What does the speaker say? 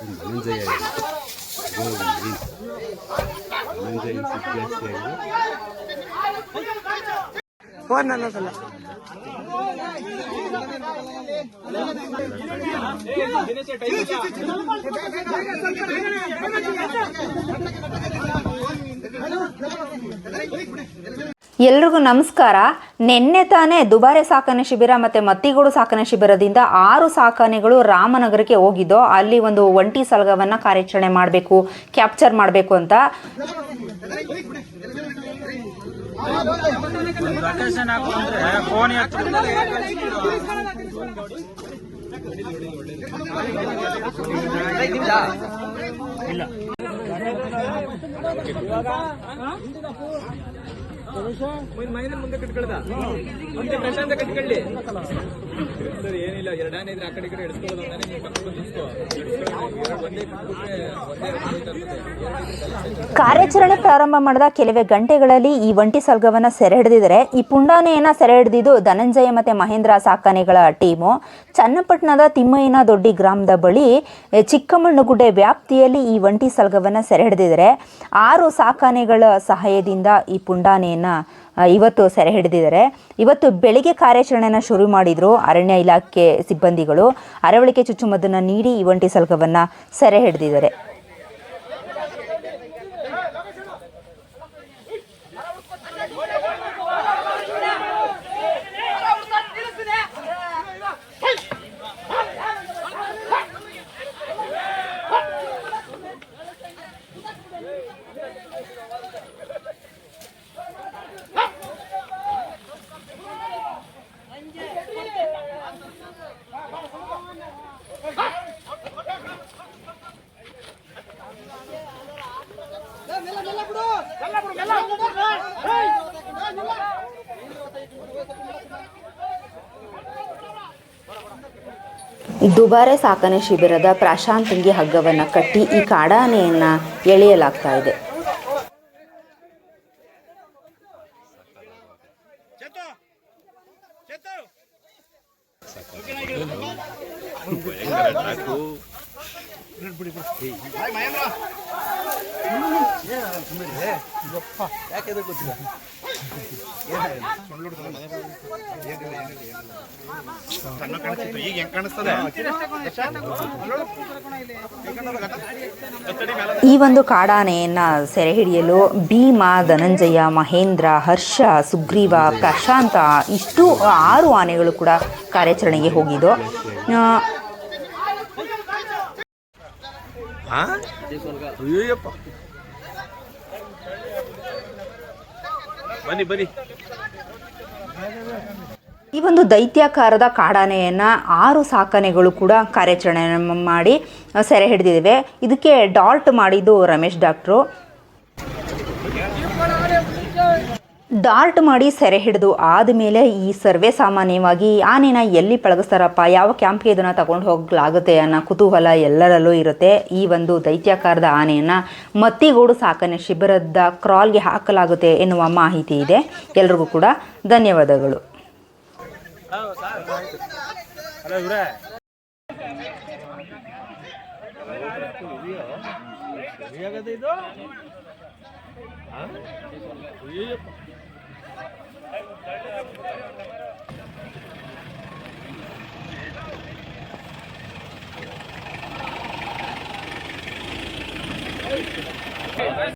ಒಂದು ಧನಂಜಯ ಇದೆ ಅದು ಒಂದು ಮೀನ್ಸ್ ಧನಂಜಯ ಎಲ್ರಿಗೂ ನಮಸ್ಕಾರ. ನಿನ್ನೆ ತಾನೇ ದುಬಾರೆ ಸಾಕಣೆ ಶಿಬಿರ ಮತ್ತು ಮತ್ತಿಗೋಡು ಸಾಕಣೆ ಶಿಬಿರದಿಂದ ಆರು ಸಾಕಣೆಗಳು ರಾಮನಗರಕ್ಕೆ ಹೋಗಿದ್ದು, ಅಲ್ಲಿ ಒಂದು ಒಂಟಿ ಸಲಗವನ್ನು ಕಾರ್ಯಾಚರಣೆ ಮಾಡಬೇಕು, ಕ್ಯಾಪ್ಚರ್ ಮಾಡಬೇಕು ಅಂತ. ಲೊಕೇಶನ್ ಪ್ರಶಾಂತ ಕಟ್ಕೊಳ್ಳಿ. ಸರ್, ಏನಿಲ್ಲ, ಎರಡನೇ ಆ ಕಡೆ ಕಡೆ ಕಾರ್ಯಾಚರಣೆ ಪ್ರಾರಂಭ ಮಾಡಿದ ಕೆಲವೇ ಗಂಟೆಗಳಲ್ಲಿ ಈ ಒಂಟಿ ಸಲ್ಗವನ್ನ ಸೆರೆ ಹಿಡಿದಿದ್ದಾರೆ ಈ ಪುಂಡಾನೆಯನ್ನ ಸೆರೆ ಹಿಡಿದಿದ್ದು ಧನಂಜಯ ಮತ್ತೆ ಮಹೇಂದ್ರ ಸಾಕಾನೆಗಳ ಟೀಮು. ಚನ್ನಪಟ್ಟಣದ ತಿಮ್ಮಯ್ಯನ ದೊಡ್ಡಿ ಗ್ರಾಮದ ಬಳಿ ಚಿಕ್ಕಮಣ್ಣಗುಡ್ಡೆ ವ್ಯಾಪ್ತಿಯಲ್ಲಿ ಈ ಒಂಟಿ ಸಲ್ಗವನ್ನ ಸೆರೆ ಹಿಡಿದಿದ್ದಾರೆ ಆರು ಸಾಕಾನೆಗಳ ಸಹಾಯದಿಂದ ಈ ಪುಂಡಾನೆಯನ್ನು ಆ, ಇವತ್ತು ಸೆರೆ ಹಿಡಿದಿದ್ದಾರೆ. ಇವತ್ತು ಬೆಳಿಗ್ಗೆ ಕಾರ್ಯಾಚರಣೆಯನ್ನು ಶುರು ಮಾಡಿದ್ರು ಅರಣ್ಯ ಇಲಾಖೆ ಸಿಬ್ಬಂದಿಗಳು. ಅರವಳಿಕೆ ಚುಚ್ಚುಮದ್ದನ್ನು ನೀಡಿ ಇವಂಟಿ ಸಲ್ಗವನ್ನು ಸೆರೆ ಹಿಡಿದಿದ್ದಾರೆ. ದುಬಾರೆ ಸಾಕಣೆ ಶಿಬಿರದ ಪ್ರಾಶಾಂತಂಗಿ ಹಗ್ಗವನ್ನು ಕಟ್ಟಿ ಈ ಕಾಡಾನೆಯನ್ನು ಎಳೆಯಲಾಗ್ತಾ ಇದೆ. ಭಯಂಕರ ಟ್ರಾಕು ಯಾಕೆ ಗೊತ್ತಿಲ್ಲ ಈಗ ಕಾಣಿಸ್ತದೆ ಈ ಒಂದು ಕಾಡಾನೆಯನ್ನು ಸೆರೆ ಹಿಡಿಯಲು ಭೀಮ, ಧನಂಜಯ, ಮಹೇಂದ್ರ, ಹರ್ಷ, ಸುಗ್ರೀವ, ಪ್ರಶಾಂತ ಇಷ್ಟು ಆರು ಆನೆಗಳು ಕೂಡ ಕಾರ್ಯಾಚರಣೆಗೆ ಹೋಗಿದ್ದು. ಅಯ್ಯಪ್ಪ ಬನ್ನಿ ಬನ್ನಿ. ಈ ಒಂದು ದೈತ್ಯಾಕಾರದ ಕಾಡಾನೆಯನ್ನು ಆರು ಸಾಕನೆಗಳು ಕೂಡ ಕಾರ್ಯಾಚರಣೆ ಮಾಡಿ ಸೆರೆ ಹಿಡಿದಿವೆ ಇದಕ್ಕೆ ಡಾಲ್ಟ್ ಮಾಡಿದ್ದು ರಮೇಶ್ ಡಾಕ್ಟ್ರು. ಡಾರ್ಟ್ ಮಾಡಿ ಸೆರೆ ಹಿಡಿದು ಆದಮೇಲೆ ಈ ಸರ್ವೆ ಸಾಮಾನ್ಯವಾಗಿ ಆನೆನ ಎಲ್ಲಿ ಪಳಗಿಸ್ತಾರಪ್ಪ? ಯಾವ ಕ್ಯಾಂಪ್ಗೆ ಇದನ್ನು ತಗೊಂಡು ಹೋಗಲಾಗುತ್ತೆ ಅನ್ನೋ ಕುತೂಹಲ ಎಲ್ಲರಲ್ಲೂ ಇರುತ್ತೆ. ಈ ಒಂದು ದೈತ್ಯಾಕಾರದ ಆನೆಯನ್ನು ಮತ್ತಿಗೂಡು ಸಾಕಣೆ ಶಿಬಿರದ ಕ್ರಾಲ್ಗೆ ಹಾಕಲಾಗುತ್ತೆ ಎನ್ನುವ ಮಾಹಿತಿ ಇದೆ. ಎಲ್ರಿಗೂ ಕೂಡ ಧನ್ಯವಾದಗಳು. ಉರಿಯ ಕದ ಇದು ಉರಿಯಪ್ಪ